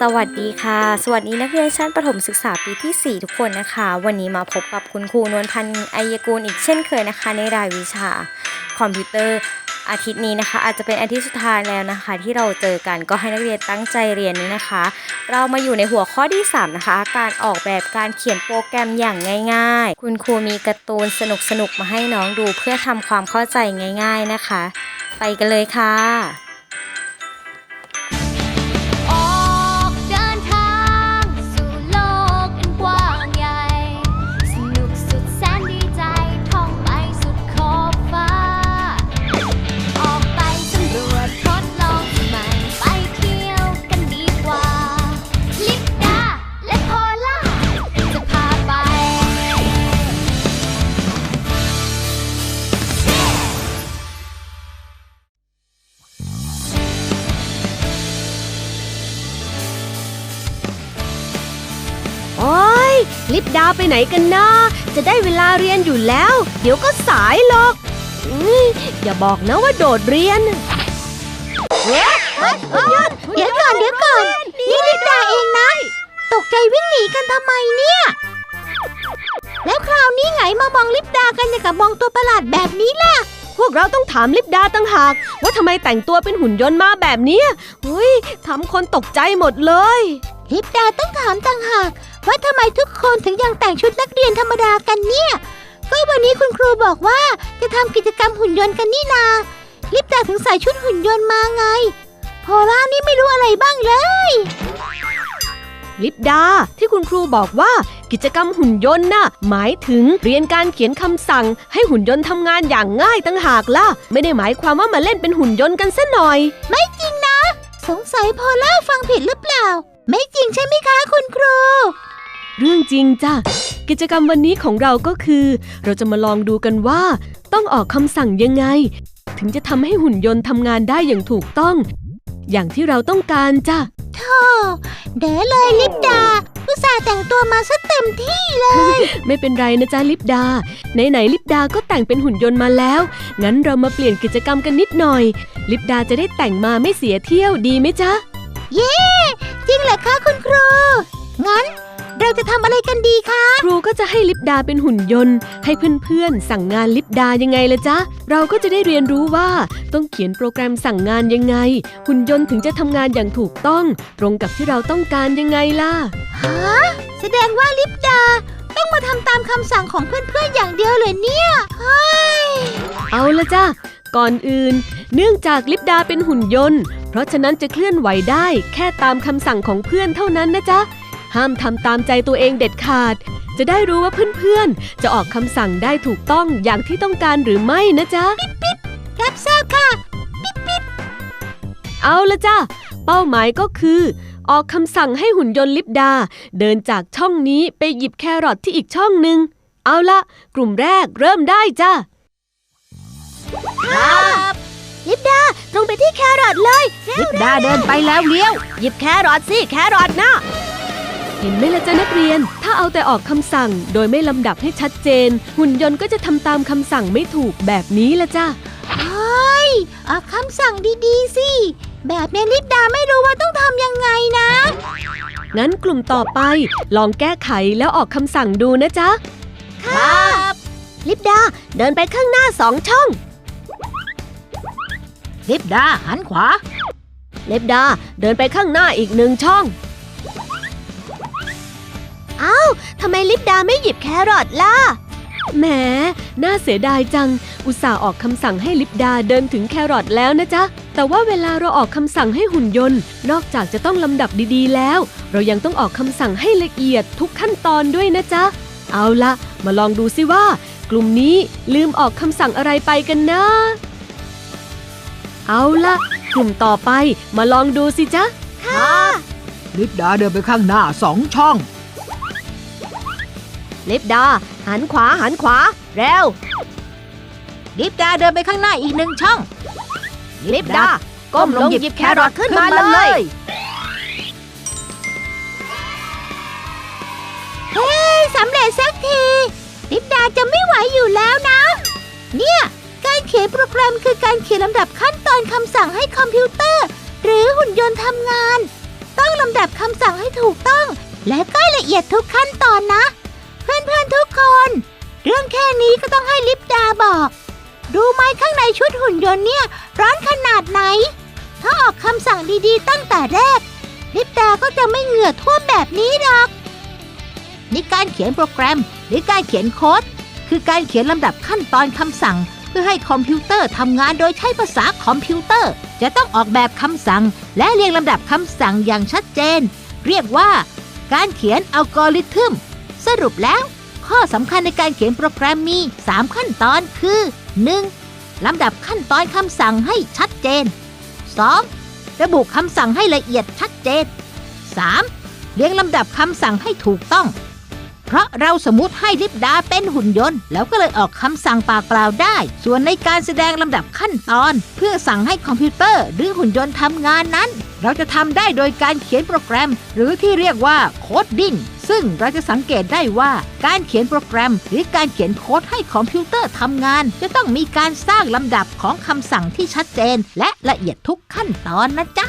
สวัสดีค่ะ สวัสดีนักเรียนชั้นประถมศึกษาปีที่ 4 ทุกคนนะคะ วันนี้มาพบกับคุณครูนวลพันธ์ไอยกูลอีกเช่นเคยนะคะ ในรายวิชาคอมพิวเตอร์อาทิตย์นี้นะคะ อาจจะเป็นอาทิตย์สุดท้ายแล้วนะคะ ที่เราเจอกันก็ให้นักเรียนตั้งใจเรียนนี้นะคะ เรามาอยู่ในหัวข้อที่ 3 นะคะ การออกแบบการเขียนโปรแกรมอย่างง่าย ๆ คุณครูมีการ์ตูนสนุกๆมาให้น้องดูเพื่อทำความเข้าใจง่าย ๆนะคะ ไปกันเลยค่ะ ลิปดาไปไหนกันนะจะได้เวลาเรียนอยู่แล้ว เดี๋ยวก็สายหรอกอย่าบอกนะว่าโดดเรียนเดี๋ยวก่อนเดี๋ยวก่อนนี่ลิปดาเองนะตกใจวิ่งหนีกันทำไมเนี่ย แล้วคราวนี้ไงมามองลิปดากันอย่างกับมองตัวประหลาดแบบนี้ล่ะ วกเราต้องถามลิปดาตั้งหาก ว่าทำไมแต่งตัวเป็นหุ่นยนต์มาแบบนี้ยเฮ้ยทำคนตกใจหมดเลย ลิปดาต้องถามต่างหาก ว่าทำไมทุกคนถึงยังแต่งชุดนักเรียนธรรมดากันเนี่ย ก็วันนี้คุณครูบอกว่าจะทำกิจกรรมหุ่นยนต์กันนี่นา ลิปดาถึงใส่ชุดหุ่นยนต์มาไงโพล่านี่ไม่รู้อะไรบ้างเลย ลิปดา ที่คุณครูบอกว่ากิจกรรมหุ่นยนต์น่ะหมายถึงเรียนการเขียนคำสั่ง ให้หุ่นยนต์ทำงานอย่างง่ายตั้งหากล่ะ ไม่ได้หมายความว่ามาเล่นเป็นหุ่นยนต์กันซะหน่อย ไม่จริงนะ สงสัยโพล่าฟังผิดหรือเปล่า ไม่จริงใช่ไหมคะคุณครู เรื่องจริงจ้ะกิจกรรมวันนี้ของเราก็คือ เราจะมาลองดูกันว่า ต้องออกคำสั่งยังไง ถึงจะทำให้หุ่นยนต์ทำงานได้อย่างถูกต้อง อย่างที่เราต้องการจ้ะ โธ่เด๋เลยลิปดาอุตส่าห์แต่งตัวมาซะเต็มที่เลย ไม่เป็นไรนะจ๊ะลิปดา ไหนๆลิปดาก็แต่งเป็นหุ่นยนต์มาแล้ว งั้นเรามาเปลี่ยนกิจกรรมกันนิดหน่อย ลิปดาจะได้แต่งมาไม่เสียเที่ยวดีไหมจ๊ะ เย้ จริงเหรอคะคุณครูงั้นเรา จะทำอะไรกันดีคะ ครูก็จะให้ลิปดาเป็นหุ่นยนต์ ให้เพื่อนๆ สั่งงานลิปดายังไงละจ๊ะ เราก็จะได้เรียนรู้ว่าต้องเขียนโปรแกรมสั่งงานยังไง หุ่นยนต์ถึงจะทำงานอย่างถูกต้อง ตรงกับที่เราต้องการยังไงล่ะ ฮะ แสดงว่าลิปดา ต้องมาทำตามคำสั่งของเพื่อนๆ อย่างเดียวเลยเนี่ยเฮ้ยเอาละจ้ะ ก่อนอื่น เนื่องจากลิปดาเป็นหุ่นยนต์ เพราะฉะนั้นจะเคลื่อนไหวได้แค่ตามคำสั่งของเพื่อนเท่านั้นนะจ๊ะ ห้ามทำตามใจตัวเองเด็ดขาด จะได้รู้ว่าเพื่อนๆ จะออกคำสั่งได้ถูกต้องอย่างที่ต้องการหรือไม่นะจ๊ะรับทราบค่ะเอาละจ้ะ เป้าหมายก็คือ ออกคำสั่งให้หุ่นยนต์ลิปดา เดินจากช่องนี้ไปหยิบแครอทที่อีกช่องหนึ่ง เอาละกลุ่มแรกเริ่มได้จ้ะลิปดา ตรงไปที่แครอทเลย ลิปดาเดินไปแล้วเลี้ยว หยิบแครอทสิ แครอทนะ เห็นไหมล่ะจ๊ะนักเรียน ถ้าเอาแต่ออกคำสั่งโดยไม่ลำดับให้ชัดเจน หุ่นยนต์ก็จะทำตามคำสั่งไม่ถูกแบบนี้ละจ้ะเฮ้ยออกคำสั่งดีๆสิ แบบนี้ลิปดาไม่รู้ว่าต้องทำยังไงนะ งั้นกลุ่มต่อไป ลองแก้ไขแล้วออกคำสั่งดูนะจ๊ะ ครับ ลิปดาเดินไปข้างหน้าสองช่อง ลิปดาหันขวา ลิปดาเดินไปข้างหน้าอีกหนึ่งช่อง อ้าวทำไมลิปดาไม่หยิบแครอทล่ะ แหม น่าเสียดายจัง อุตส่าห์ออกคำสั่งให้ลิปดาเดินถึงแครอทแล้วนะจ๊ะ แต่ว่าเวลาเราออกคำสั่งให้หุ่นยนต์ นอกจากจะต้องลำดับดีๆ แล้ว เรายังต้องออกคำสั่งให้ละเอียดทุกขั้นตอนด้วยนะจ๊ะ เอาละมาลองดูสิว่า กลุ่มนี้ลืมออกคำสั่งอะไรไปกันนะ เอาละกลุ่มต่อไปมาลองดูสิจ๊ะลิปดาเดินไปข้างหน้าสองช่อง ลิปดา หันขวาหันขวา เร็ว ลิปดาเดินไปข้างหน้าอีกหนึ่งช่อง ลิปดา ก้มลงหยิบแครอทขึ้นมาเลยเฮ้ยสำเร็จสักที ลิปดาจะไม่ไหวอยู่แล้วนะ เนี่ย การเขียนโปรแกรมคือการเขียนลำดับขั้นตอนคำสั่งให้คอมพิวเตอร์ หรือหุ่นยนต์ทำงาน ต้องลำดับคำสั่งให้ถูกต้อง และก็ละเอียดทุกขั้นตอนนะ นี้ก็ต้องให้ลิปดาบอก ดูไหมข้างในชุดหุ่นยนต์เนี่ย ร้อนขนาดไหน ถ้าออกคำสั่งดีๆตั้งแต่แรก ลิปดาก็จะไม่เหงื่อท่วมแบบนี้หรอกนี่การเขียนโปรแกรม หรือการเขียนโค้ด คือการเขียนลำดับขั้นตอนคำสั่ง เพื่อให้คอมพิวเตอร์ทำงานโดยใช้ภาษาคอมพิวเตอร์ จะต้องออกแบบคำสั่ง และเรียงลำดับคำสั่งอย่างชัดเจน เรียกว่า การเขียนอัลกอริทึม สรุปแล้ว ข้อสำคัญในการเขียนโปรแกรมมี 3 ขั้นตอนคือ 1. ลำดับขั้นตอนคำสั่งให้ชัดเจน 2. ระบุคำสั่งให้ละเอียดชัดเจน 3. เรียงลำดับคำสั่งให้ถูกต้อง เพราะเราสมมติให้ลิปดาเป็นหุ่นยนต์ แล้วก็เลยออกคำสั่งปากเปล่าได้ ส่วนในการแสดงลำดับขั้นตอน เพื่อสั่งให้คอมพิวเตอร์หรือหุ่นยนต์ทำงานนั้น เราจะทำได้โดยการเขียนโปรแกรม หรือที่เรียกว่าโคดดิ้งซึ่งเราจะสังเกตได้ว่าการเขียนโปรแกรม หรือการเขียนโค้ดให้คอมพิวเตอร์ทำงาน จะต้องมีการสร้างลำดับของคำสั่งที่ชัดเจน และละเอียดทุกขั้นตอนนะจ๊ะ